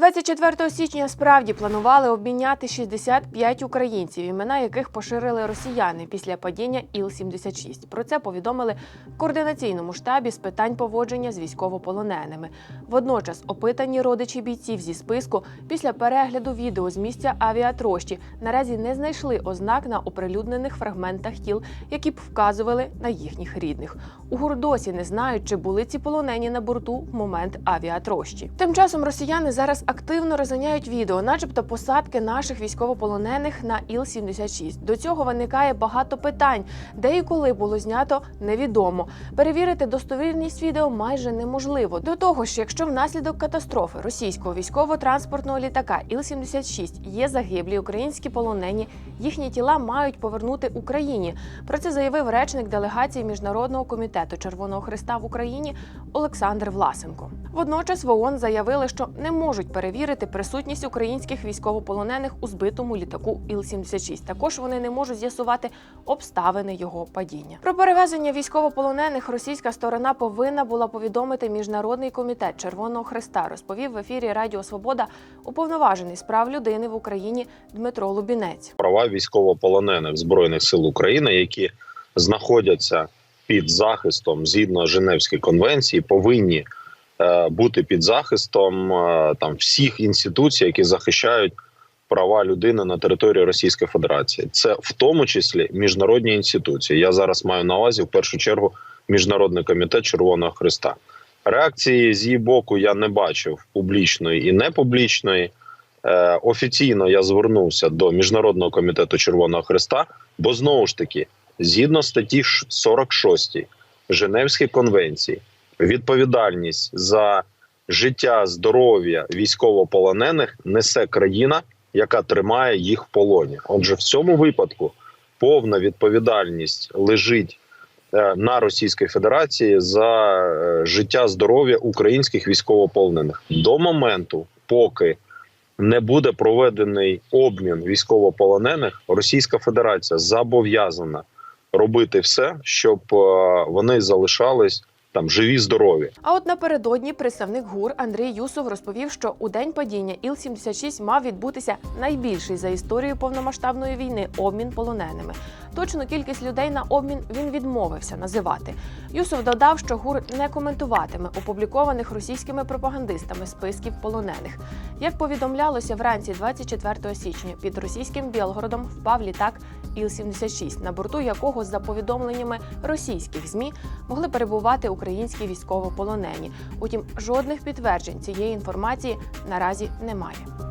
24 січня справді планували обміняти 65 українців, імена яких поширили росіяни після падіння Іл-76. Про це повідомили в координаційному штабі з питань поводження з військовополоненими. Водночас опитані родичі бійців зі списку після перегляду відео з місця авіатрощі наразі не знайшли ознак на оприлюднених фрагментах тіл, які б вказували на їхніх рідних. У Гурдосі не знають, чи були ці полонені на борту в момент авіатрощі. Тим часом росіяни зараз активно розганяють відео, начебто посадки наших військовополонених на Іл-76. До цього виникає багато питань, де і коли було знято, невідомо. Перевірити достовірність відео майже неможливо. До того ж, якщо внаслідок катастрофи російського військово-транспортного літака Іл-76 є загиблі українські полонені, їхні тіла мають повернути Україні. Про це заявив речник делегації міжнародного комітету Червоного Христа в Україні Олександр Власенко. Водночас в ООН заявили, що не можуть перевірити присутність українських військовополонених у збитому літаку Іл-76. Також вони не можуть з'ясувати обставини його падіння. Про перевезення військовополонених російська сторона повинна була повідомити міжнародний комітет Червоного Христа. Розповів в ефірі Радіо Свобода уповноважений з прав людини в Україні Дмитро Лубінець. права військовополонених збройних сил України, які знаходяться під захистом згідно Женевської конвенції, повинні бути під захистом е, там всіх інституцій, які захищають права людини на території Російської Федерації. Це в тому числі міжнародні інституції. Я зараз маю на увазі в першу чергу міжнародний комітет Червоного Христа. Реакції з її боку я не бачив публічної і непублічної. Е, офіційно я звернувся до міжнародного комітету Червоного Христа, бо знову ж таки, згідно статті ш- 46 Женевської конвенції, відповідальність за життя, здоров'я військовополонених несе країна, яка тримає їх в полоні. Отже, в цьому випадку повна відповідальність лежить е, на Російській Федерації за е, життя, здоров'я українських військовополонених до моменту, поки не буде проведений обмін військовополонених, Російська Федерація зобов'язана робити все, щоб е, вони залишались там живі, здорові. А от напередодні представник ГУР Андрій Юсов розповів, що у день падіння Іл-76 мав відбутися найбільший за історію повномасштабної війни обмін полоненими. Точну кількість людей на обмін він відмовився називати. Юсов додав, що ГУР не коментуватиме опублікованих російськими пропагандистами списків полонених. Як повідомлялося вранці 24 січня, під російським Білгородом впав літак Іл-76, на борту якого, за повідомленнями російських змі, могли перебувати українські військовополонені. Утім, жодних підтверджень цієї інформації наразі немає.